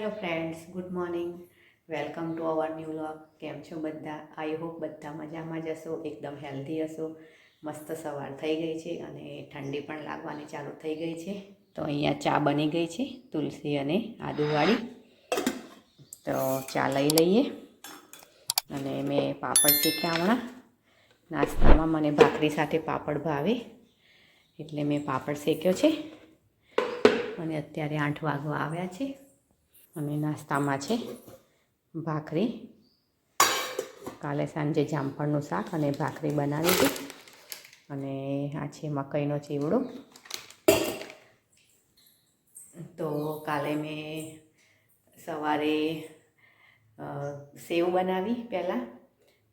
Hello friends, good morning. Welcome to our new vlog કેમ છો બધા? આઈ હોપ બધા મજામાં જ હશો, એકદમ હેલ્ધી હશો. મસ્ત સવાર થઈ ગઈ છે અને ઠંડી પણ લાગવાની ચાલુ થઈ ગઈ છે. તો અહીંયા ચા બની ગઈ છે, તુલસી અને આદુવાળી. તો ચા લઈ લઈએ. અને મેં પાપડ શીખ્યા હમણાં. નાસ્તામાં મને ભાખરી સાથે પાપડ ભાવે, એટલે મેં પાપડ શેક્યો છે. અને અત્યારે આઠ વાગવા આવ્યા છે. અને નાસ્તામાં છે ભાખરી. કાલે સાંજે જામફળનું શાક અને ભાખરી બનાવી હતી. અને આ છે મકઈનો ચીવડો. તો કાલે મેં સવારે સેવ બનાવી પહેલાં.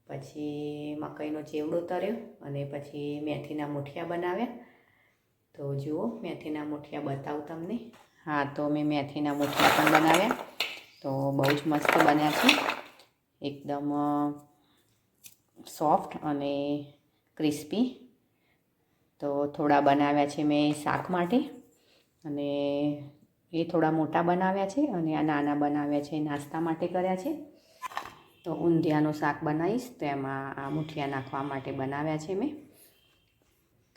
પછી મકઈનો ચેવડો તર્યો અને પછી મેથીના મુઠિયા બનાવ્યા. તો જુઓ મેથીના મુઠિયા બતાવું તમને. હા, તો મેં મેથીના મુઠિયા પણ બનાવ્યા. તો બહુ જ મસ્ત બન્યા છે. એકદમ સોફ્ટ અને ક્રિસ્પી. તો થોડા બનાવ્યા છે મેં શાક માટે. અને એ થોડા મોટા બનાવ્યા છે અને આ નાના બનાવ્યા છે, નાસ્તા માટે કર્યા છે. તો ઊંધિયાનું શાક બનાવીશ, તો એમાં આ મુઠિયા નાખવા માટે બનાવ્યા છે મેં.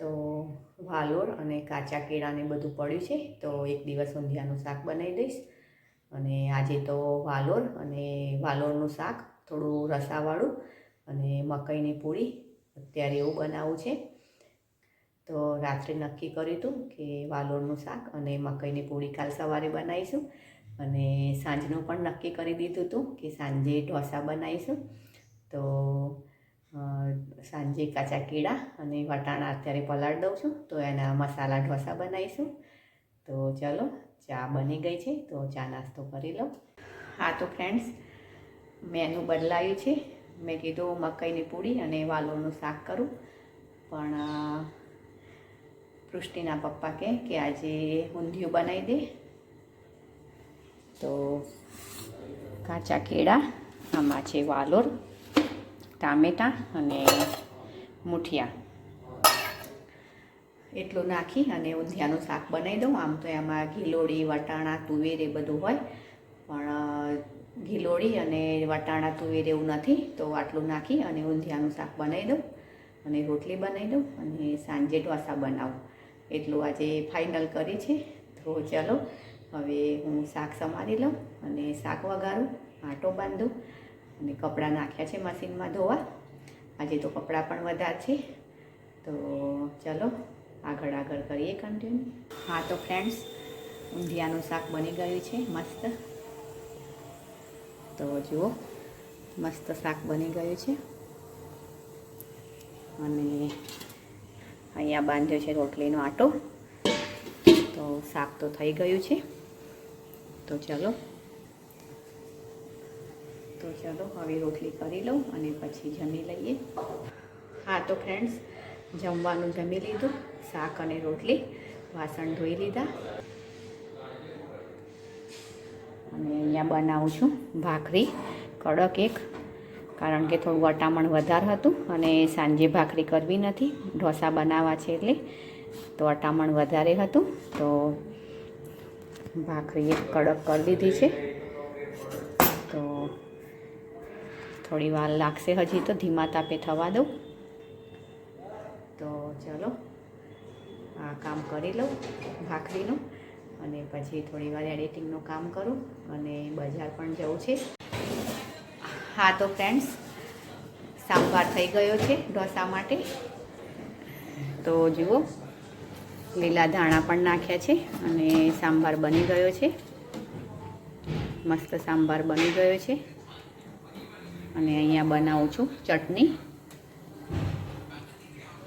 તો વાલોર અને કાચા કેળાને બધું પડ્યું છે, તો એક દિવસ ઊંધિયાનું શાક બનાવી દઈશ. અને આજે તો વાલોર અને વાલોરનું શાક થોડું રસાવાળું અને મકઈની પૂરી અત્યારે એવું બનાવવું છે. તો રાત્રે નક્કી કર્યું હતું કે વાલોરનું શાક અને મકાઈની પૂરી કાલ સવારે બનાવીશું. અને સાંજનું પણ નક્કી કરી દીધું હતું કે સાંજે ઢોસા બનાવીશું. તો સાંજે કાચા કેળા અને વટાણા અત્યારે પલાળ દઉં છું. તો એના મસાલા ઢોસા બનાવીશું. તો ચલો, ચા બની ગઈ છે, તો ચા નાસ્તો કરી લઉં. હા, તો ફ્રેન્ડ્સ મેનુ બદલાયું છે. મેં કીધું મકાઈની પૂરી અને વાલોરનું શાક કરું. પણ પૃષ્ટિના પપ્પા કહે કે આજે ઊંધિયું બનાવી દે. તો કાચા કેળા આમાં છે વાલોર. ટામેટાં અને મુઠિયા. એટલું નાખી અને ઊંધિયાનું શાક બનાવી દઉં. આમ તો એમાં ગીલોડી વટાણા, તુવેર એ બધું હોય. પણ ઘીલોળી અને વટાણા, તુવેર એવું નથી, તો આટલું નાખી અને ઊંધિયાનું શાક બનાવી દઉં. અને રોટલી બનાવી દઉં અને સાંજે ઢોસા બનાવું. એટલું આજે ફાઇનલ કરી છે. તો ચાલો, હવે હું શાક સમારી લઉં અને શાક વઘારું, આટો બાંધું. અને કપડાં નાખ્યા છે મશીનમાં ધોવા. આજે તો કપડાં પણ વધારે છે. તો ચલો, આગળ આગળ કરીએ કન્ટિન્યુ હા, તો ફ્રેન્ડ્સ ઊંધિયાનું શાક બની ગયું છે, મસ્ત. તો જુઓ, મસ્ત શાક બની ગયું છે. અને અહીંયા બાંધ્યો છે રોટલીનો આટો. તો શાક તો થઈ ગયું છે. તો ચલો ચલો, હવે રોટલી કરી લઉં અને પછી જમી લઈએ. હા, તો ફ્રેન્ડ્સ જમવાનું જમી લીધું, શાક અને રોટલી, વાસણ ધોઈ લીધા. અને અહીંયા બનાવું છું ભાખરી, કડક એક, કારણ કે થોડું વટામણ વધારે હતું અને સાંજે ભાખરી કરવી નથી. ઢોસા બનાવવા છે એટલે, તો વટામણ વધારે હતું. તો ભાખરી એક કડક કરી દીધી છે તો થોડી વાર લાગશે હજી તો, ધીમા તાપે થવા દઉં. તો ચલો, આ કામ કરી લઉં ભાખરીનું અને પછી થોડી વાર એડિટિંગનું કામ કરું અને બજાર પણ જવું છે. હા તો ફ્રેન્ડ્સ સાંભાર થઈ ગયો છે ઢોસા માટે. તો જુઓ, લીલા ધાણા પણ નાખ્યા છે અને સાંભાર બની ગયો છે. મસ્ત સાંભાર બની ગયો છે. અને અહીંયા બનાવું છું ચટણી.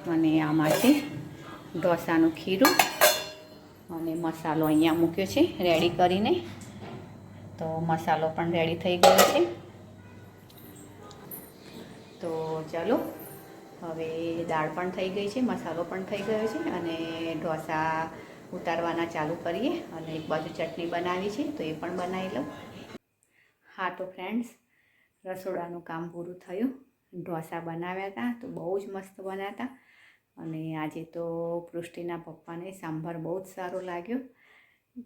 અને આમાં છે ઢોસાનું ખીરું. અને મસાલો અહીંયા મૂક્યો છે, રેડી કરીને. તો મસાલો પણ રેડી થઈ ગયો છે. તો ચાલો, હવે દાળ પણ થઈ ગઈ છે, મસાલો પણ થઈ ગયો છે, અને ઢોસા ઉતારવાના ચાલુ કરીએ. અને એક બાજુ ચટણી બનાવી છે, તો એ પણ બનાવી લઉં. હા, તો ફ્રેન્ડ્સ રસોડાનું કામ પૂરું થયું. ઢોસા બનાવ્યા હતા, તો બહુ જ મસ્ત બન્યા હતા અને આજે તો પૃષ્ટિના પપ્પાને સાંભાર બહુ જ સારો લાગ્યો,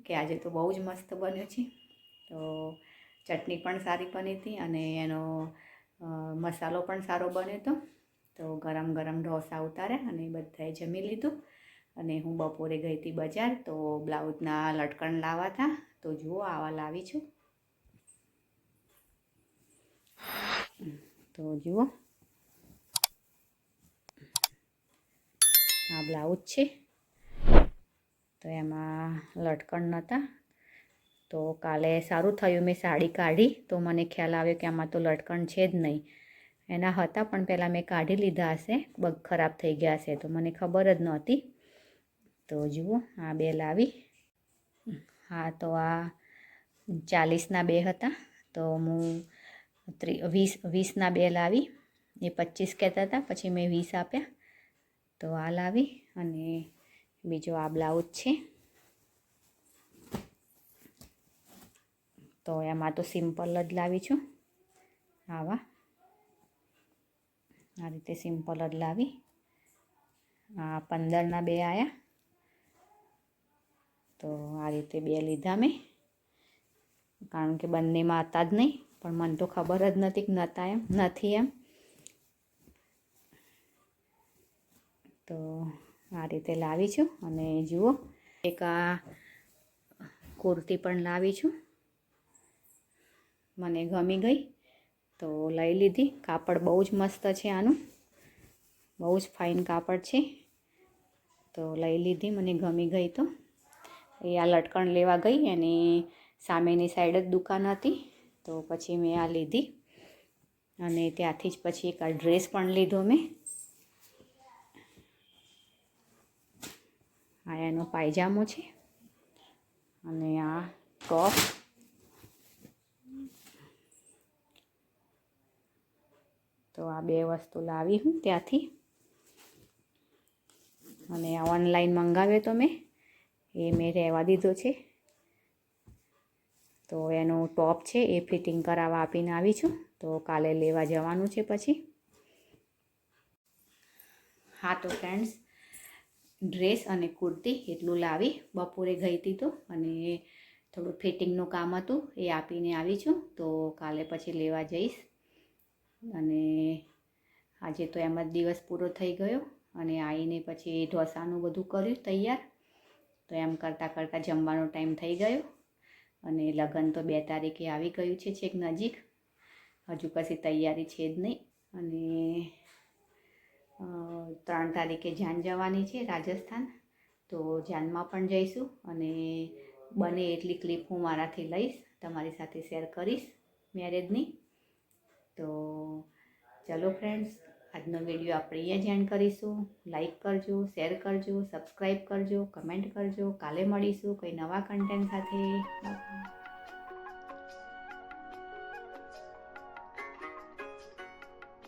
કે આજે તો બહુ જ મસ્ત બન્યો છે. તો ચટણી પણ સારી બની હતી અને એનો મસાલો પણ સારો બન્યો હતો. તો ગરમ ગરમ ઢોસા ઉતાર્યા અને બધાએ જમી લીધું. અને હું બપોરે ગઈ હતી બજાર, તો બ્લાઉઝના લટકણ લાવવા હતા. તો જુઓ આવા લાવી છું. તો જુઓ. આ બ્લાઉઝ છે. તો એમાં લટકણ નહોતા તો કાલે સારું થયું મેં સાડી કાઢી. તો મને ખ્યાલ આવ્યો કે આમાં તો લટકણ છે જ નહીં. એના હતા પણ પહેલાં મેં કાઢી લીધા હશે. બગ ખરાબ થઈ ગયા હશે. તો મને ખબર જ નહોતી. તો જુઓ, આ બે લાવી. હા, તો આ ચાલીસના બે હતા. તો હું ત્રી, વીસ, વીસના બે લાવી. એ પચીસ કહેતા હતા, પછી મેં વીસ આપ્યા. તો આ લાવી અને બીજો આ બ્લાઉઝ છે. તો એમાં તો સિમ્પલ જ લાવી છું. આવા. આ રીતે સિમ્પલ જ લાવી. આ પંદરના બે આવ્યા તો આ રીતે બે લીધા મેં. કારણ કે બંનેમાં હતા જ નહીં. પણ મને તો ખબર જ નથી કે નહોતા એમ, નથી એમ. તો આ રીતે લાવી છું અને જુઓ, એક આ કુર્તી પણ લાવી છું. મને ગમી ગઈ. તો લઈ લીધી. કાપડ બહુ જ મસ્ત છે આનું. બહુ જ ફાઇન કાપડ છે. તો લઈ લીધી. મને ગમી ગઈ તો. એ આ લટકણ લેવા ગઈ અને સામેની સાઈડ જ દુકાન હતી. તો પછી મેં આ લીધી અને ત્યાંથી જ પછી એક આ ડ્રેસ પણ લીધો મેં. આ એનો પાયજામો છે અને આ ટોપ. તો આ બે વસ્તુ લાવી હું ત્યાંથી. અને આ ઓનલાઈન મંગાવ્યો તો મેં. એ મેં રહેવા દીધો છે. તો એનો ટોપ છે એ ફિટિંગ કરાવવા આપીને આવી છું. તો કાલે લેવા જવાનું છે પછી. હા તો ફ્રેન્ડ્સ ડ્રેસ અને કુર્તી એટલું લાવી. બપોરે ગઈ હતી તો અને થોડું ફિટિંગનું કામ હતું એ આપીને આવી છું. તો કાલે પછી લેવા જઈશ. અને આજે તો એમ જ દિવસ પૂરો થઈ ગયો અને આવીને પછી ઢોસાનું બધું કર્યું તૈયાર. તો એમ કરતાં કરતાં જમવાનો ટાઈમ થઈ ગયો. અને લગ્ન તો બે તારીખે આવી ગયું છે છેક નજીક. હજુ કશી તૈયારી છે જ નહીં. અને ત્રણ તારીખે જાન જવાની છે રાજસ્થાન. તો જાનમાં પણ જઈશું અને બને એટલી ક્લિપ હું મારાથી લઈશ, તમારી સાથે શેર કરીશ. મેરેજની તો, ચલો ફ્રેન્ડ્સ આજનો વીડિયો આપણે અહીંયા જ એન્ડ કરીશું. લાઈક કરજો શેર કરજો સબસ્ક્રાઈબ કરજો કમેન્ટ કરજો. કાલે મળીશું કંઈ નવા કન્ટેન્ટ સાથે.